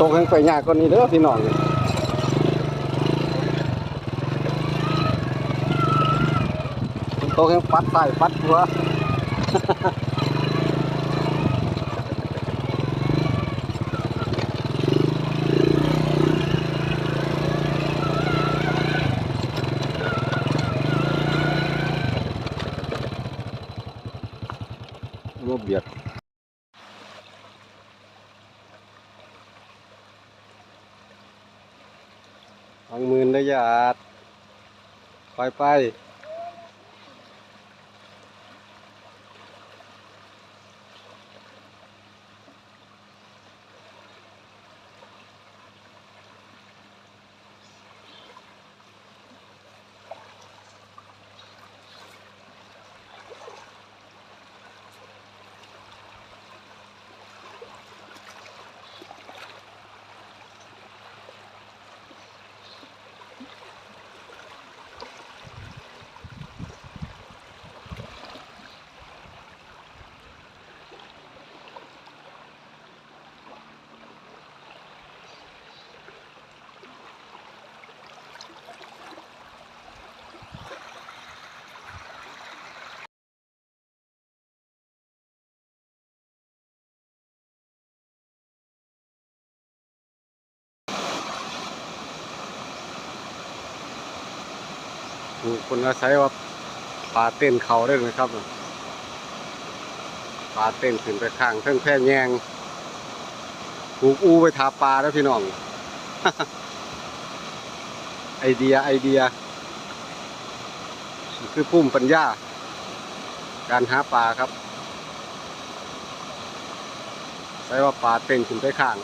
นตกแห้งไปยากกว่านี้เด้อพี่น้องฝนตกแห้งปัดใส่ปัดหัว รวบเบียดวางมือนะญาติไป คนอาศัยว่าปลาเต้นเขาได้ไหมครับปลาเต้นขึ้นไปข้างเทิงแพร่แยงปลูกอูไปทาปลาแล้วพี่น้อง ไอเดียไอเดีย คือปุ่มปัญญา การหาปลาครับใช้ว่าปลาเต้นขึ้นไปข้าง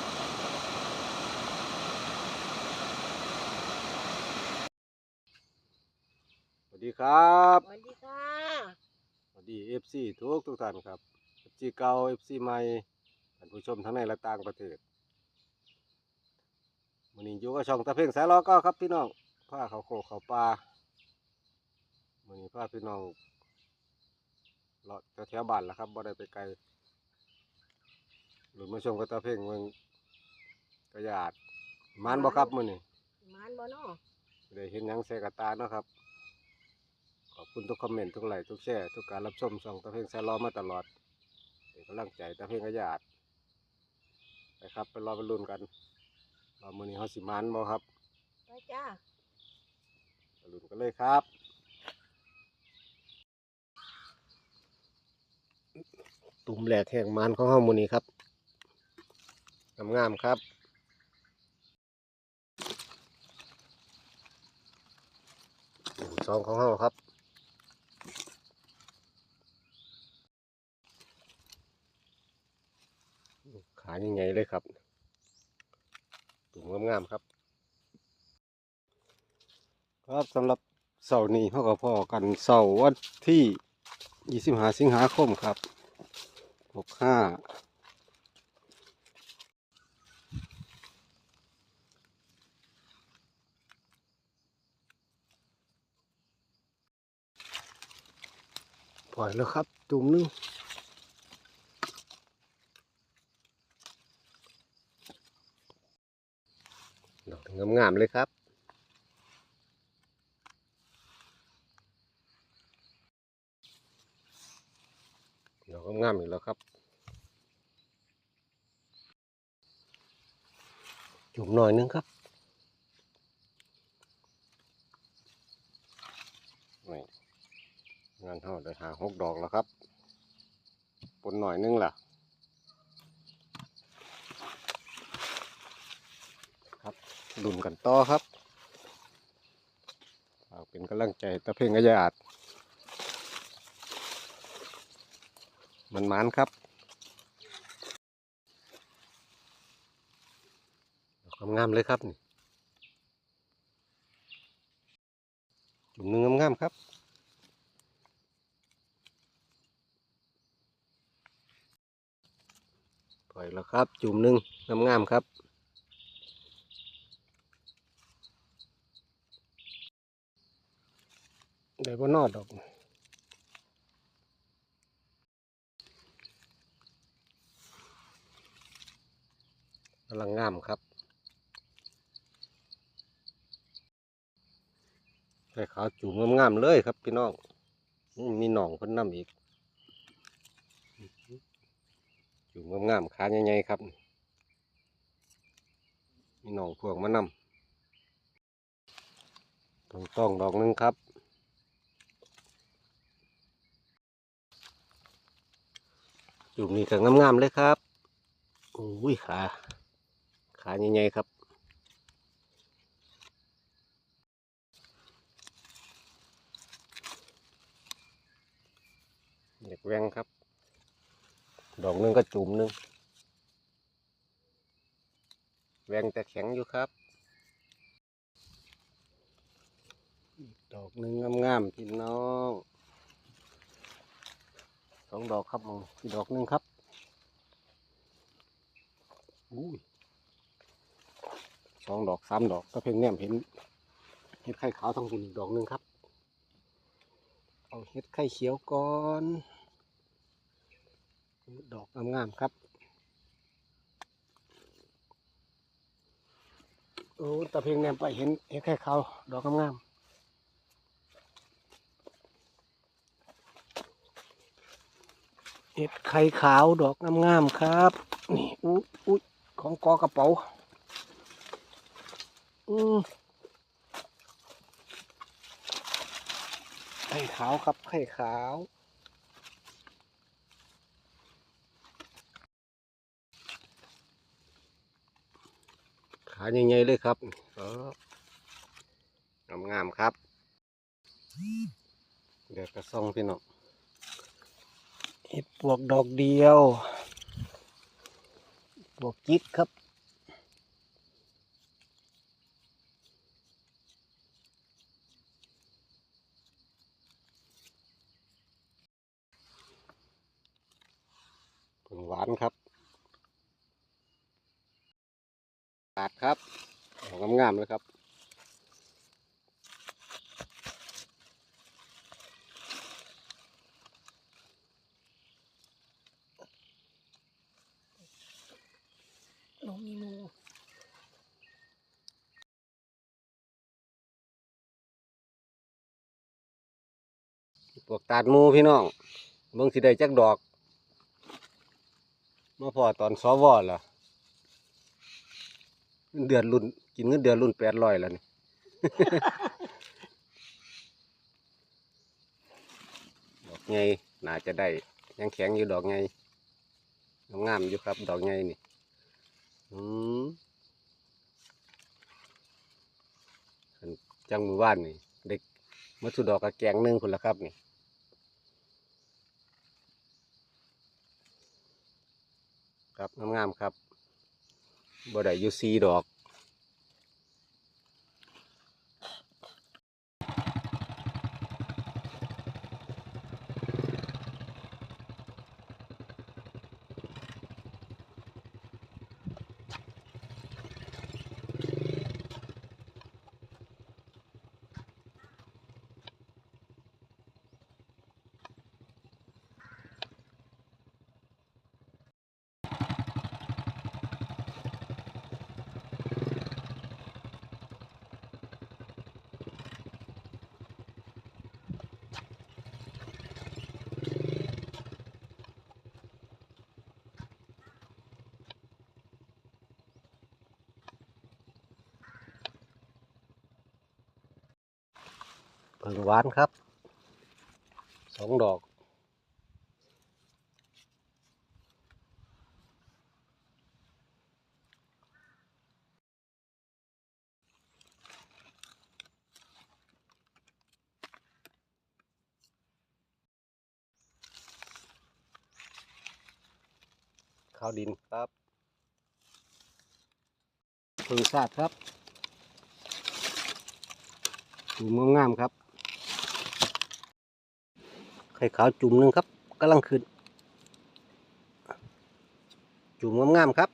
สวัสดี ครับสวัสดีค่ะสวัสดีเอฟซีทุกทุกท่านครับเอฟซีเก่าเอฟซีใหม่ท่านผู้ชมทั้งในและต่างประเทศวันนี้อยู่กับช่องตะเพ่งสายล้อก็ครับพี่น้องพาเขาโคกเขาปลาวันนี้พาพี่น้องเลาะแถวๆบ้านละครับบ่ได้ไปไกลหลุดมาชมกับตะเพ่งเมืองกระยาดมานบ่ครับมื้อนี้มานบ่เนาะได้เห็นหยังใส่กระตาเนาะครับ ขอบคุณทุกคอมเมนต์ทุกไลค์ทุกแชร์ทุกการรับชมช่องตะเพ่งแซลล้อมาตลอดเป็นกำลังใจตะเพ่งกระยาดไปครับไปรอไปลุ้นกันว่ามื้อนี้เฮาสิมานบ่ครับไปจ้าไปลุ้นกันเลยครับตุ่มแหลกแห่งมานของเฮามื้อนี้ครับงามๆครับตุ่มสองของเฮาครับ ขายังไงเลยครับตุ่มงามๆครับ ครับสำหรับเสาร์นี้เขาก็พอกันเสาร์วันที่ 25 สิงหาคมครับ 65ปล่อยแล้วครับ จุ่มหนึง ดอก งามๆเลยครับดอกงามๆอีกแล้วครับจุ่มหน่อยนึงครับนี่งานเท่าได้หาหกดอกแล้วครับปนหน่อยนึงล่ะ ครับ ดุนกันต่อครับฝาเป็นกำลังใจตะเพ่งกระยาดมันมันครับดอกงามเลยครับนี่จุ่มหนึงงามๆครับปล่อยแล้วครับ จุ่มหนึงงามๆครับ ได้บ่นอดดอกกำลังงามครับไข่ขาวจุ่มงามๆเลยครับพี่น้อง มีหนองพิ่นนำอีก จุ่มงามๆขาใหญ่ๆครับ มีหนองพวกมานำต้องต้องดอกนึงครับ จุ่นี่ก็งามๆเลยครับอุ้ยขาขาใหญ่ๆครับเด็กแวงครับ ดอกหนึงก็จุ่มหนึงแวงแต่แข็งอยู่ครับ ดอกหนึ่งงามๆพี่น้อง สองดอกครับมึงอีกดอกหนึ่งครับอุ้ยสองดอกสามดอกก็เพียงแนมเห็นเห็ดไข่ขาวทั้งคุณอีกดอกหนึ่งครับ เอาเห็ดไข่เขียวก่อนดอกงามๆครับ โอ้ตะเพียงแนมไปเห็นเห็ดไข่ขาวดอกงามๆ เห็ดไข่ขาวดอกงามๆครับ นี่อุ้ยอุ้ยของกอกระเป๋า อืมไข่ขาวครับ ไข่ขาวขาใหญ่ๆเลยครับเอองามๆครับ เดี๋ยวกระซ่องพี่น้อง เห็ดปวกดอกเดียว ปวกจิกครับ ผงหวานครับปาดครับของงามๆเลยครับ ลงมีหมู พวกตาดมูพี่น้องเบิ่งสิได้จักดอกมาพอตอนสวเหรอเงินเดือนรุ่นกินเงินเดือนรุ่นแปดร้อยแล้วนี่ ดอกไงน่าจะได้ ยังแข็งอยู่ดอกไงงามอยู่ครับ ดอกไงนี่อืมจังมือว่านนี่ เด็กมาสุดดอกกระแกงหนึ่งคนละครับนี่ ครับ งามๆครับบ่ได้อยู่ซีดอก เพิ่งหวานครับสองดอก ข้าวดินครับพิ่งสาดครับดูงามๆครับ ไข่ขาวจุ่มหนึ่งครับกำลังขึ้น จุ่มงามๆครับ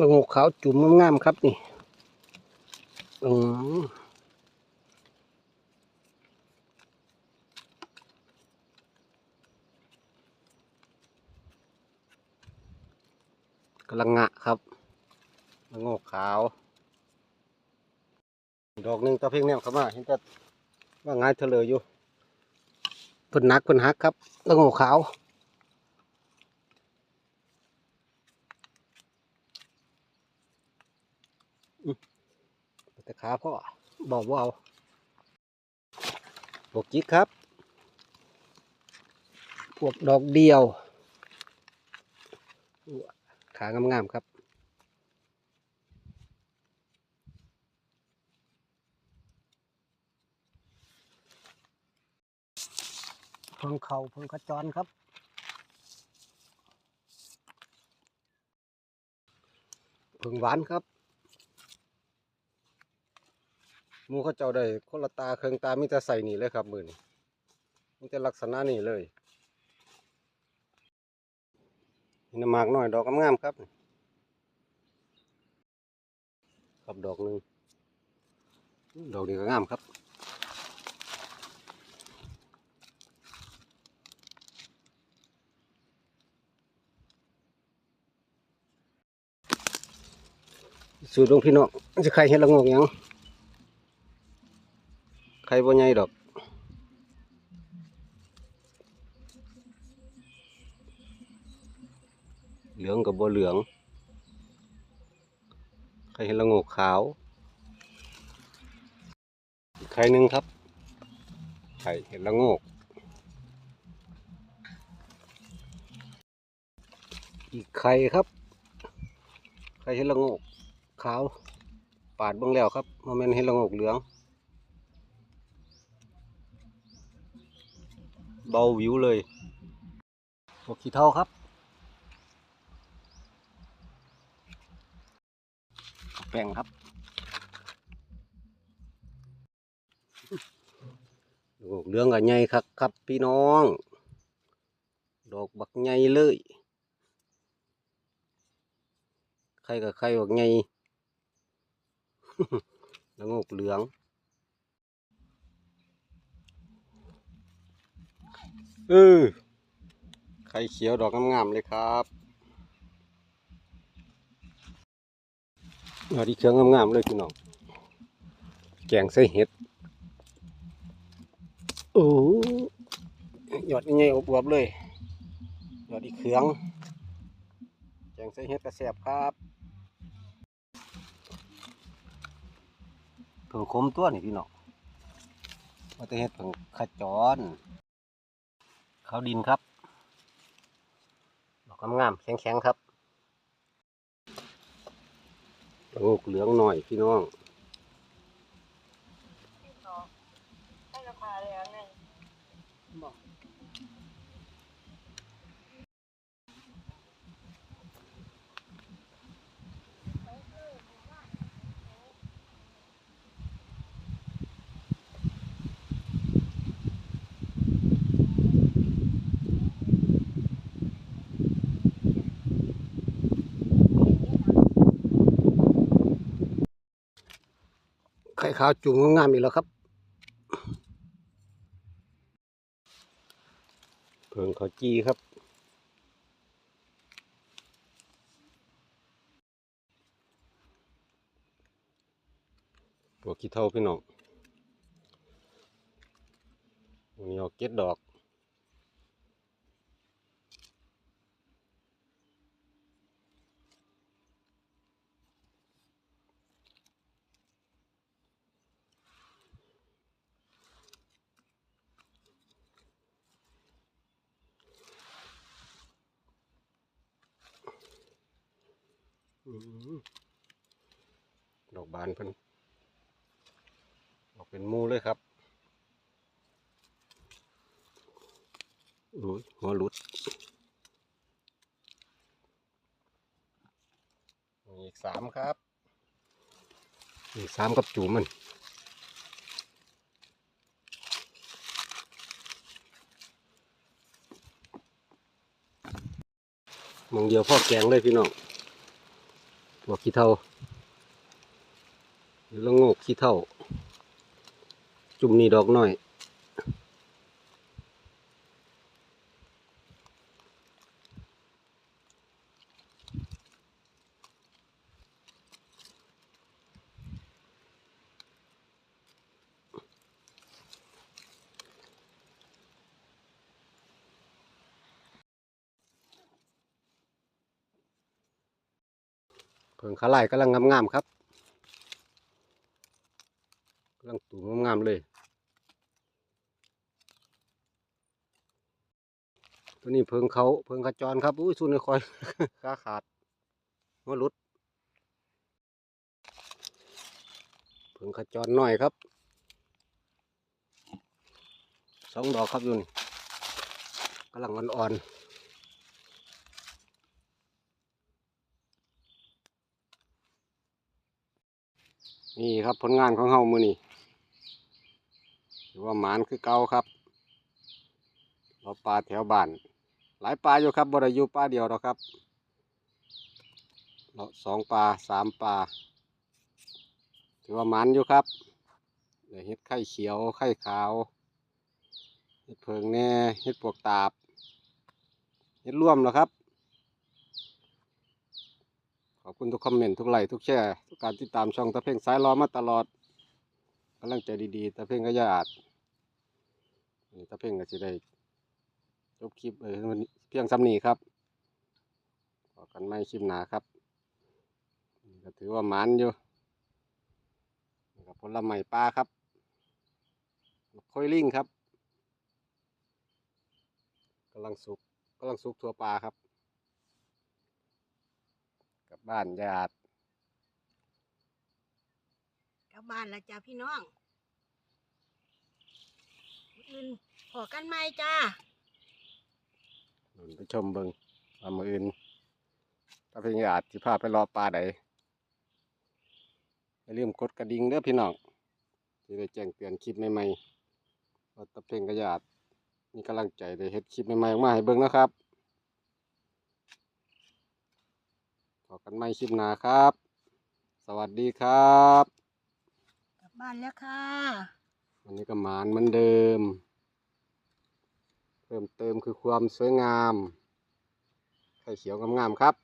ละงกขาวจุ่มงามๆครับนี่อืมละงะครับละโงกขาว ดอกหนึ่งตะเพ่งแนมเข้ามาเห็นแต่ว่าง่ายเถลยอยู่เพิ่นนักเพิ่นหักครับละโงกขาว แต่ขาพ่อบอกว่าเอาบวกจิกครับ พวกดอกเดียวขางามๆครับ พิ่งเขาพิ่งขจรครับพิ่งหวานครับมูเขาเจ้าได้คนละตาเครื่องตามีแต่ใส่นี่เลยครับมือนี่มีแต่ลักษณะนี่เลยนี่น้ำหมากหน้อยดอกงามครับ ครับดอกหนึ่งดอกนี้ก็งามครับ สูตรลงพี่น้องจะใครเห็ดละโงกยังใครบ่ใหญ่ดอกเหลืองกับบ่เหลืองใครเห็นละโงกขาว อีกใครหนึ่งครับใครเห็นละโงก อีกใครครับใครเห็นละโงก ขาว ปาดเบ้างแล้วครับโมเมนเห็นละงกเหลือง เบาวิวเลยพวกขี้เท่าครับ แป้งครับโอ้เรื่องกับใหญ่ครับครับพี่น้อง ดอกบักใหญ่เลย ใครกับใครบักใหญ่ ล้วงกเหลือง เออไข่เขียวดอกงามๆเลยครับดอกที่เครื่องงามๆเลยพี่น้อง แกงใส่เห็ด โอ้ยอดใหญ่ๆอวบๆเลยยอดอีเคือง แกงใส่เห็ดกระแสบครับ เพิ่งคมตัวนี่พี่น้องมาแต่เห็ดเพิ่งขจรขาวดินครับดอกงามๆแข็งๆครับโอ้เหลืองหน่อยพี่น้องให้ราคาเลยอันนึงบอก ไขาวจุ่มงามๆอีกแล้วครับเพิงเขาจีครับพวกขี้เท่าพี่น้องวันนี้เอกเก็ดดอก ดอกบานเพิ่นออกเป็นมูเลยครับอุ้ยหัวหลุด อีกสามครับ อีกสามกับจูมันมองเดียวพ่อแกงเลยพี่น้อง ตัวขี้เท่าหรือละโงกขี้เท่า จุ่มนี่ดอกน้อย เพิ่งขาไล่กำลังงามๆครับกำลังตูมงามๆเลย ตัวนี้เพิงเขาเพิงขจรครับอุ้ยสุนคอยขาขาดหัวหลุดเพิงขจรหน่อยครับสองดอกครับอยู่นี่กำลังอ่อนๆ นี่ครับผลงานของเฮามือนี่ถือว่าหมานคือเก่าครับ เราปลาแถวบ้าน หลายปลาอยู่ครับบริยูปลาเดียวหรอกครับเราสองปลาสามปลาถือว่าหมันอยู่ครับเดี๋ยวเฮ็ดไข่เขียวไข่ขาวเฮ็ดเพิงแน่เฮ็ดปวกตาบเฮ็ดร่วมแล้วครับ อบคุณทุกคอมเมนต์ทุกไลค์ทุกแชร์ทุกการติดตามช่องตะเพ่งสายรอมาตลอดกำลังใจดีๆตะเพ่งก็ยาอาดนี่ตะเพ่งก็จะได้จบคลิปเออเพียงซ้ำนี้ครับพอกันไม่คลิปหนาครับก็ถือว่ามันอยู่กับผลไม้ปลาครับคอยลิงครับกำลังสุกกำลังสุกทั่วปลาครับ บบ้านญาติกลับบ้านแล้วจ้าพี่น้องมื้ออื่นพอกันไหมจ้าหนุนไปชมเบิงว่ามืออื่นถ้าเพียงญาติที่พาไปรอปลาใดอย่าลืมกดกระดิ่งเด้อพี่น้องที่ได้แจ้งเตือนคลิปใหม่ๆว่าตะเพ่งกระยาดมีกำลังใจได้เฮ็ดคลิปใหม่ๆออกมาให้เบิ่งนะครับ ขอกันใหม่คลิปหน้าครับ สวัสดีครับ กลับบ้านแล้วค่ะ วันนี้ก็หมานเหมือนเดิม เพิ่มเติมคือความสวยงาม ไข่เขียวงามๆครับ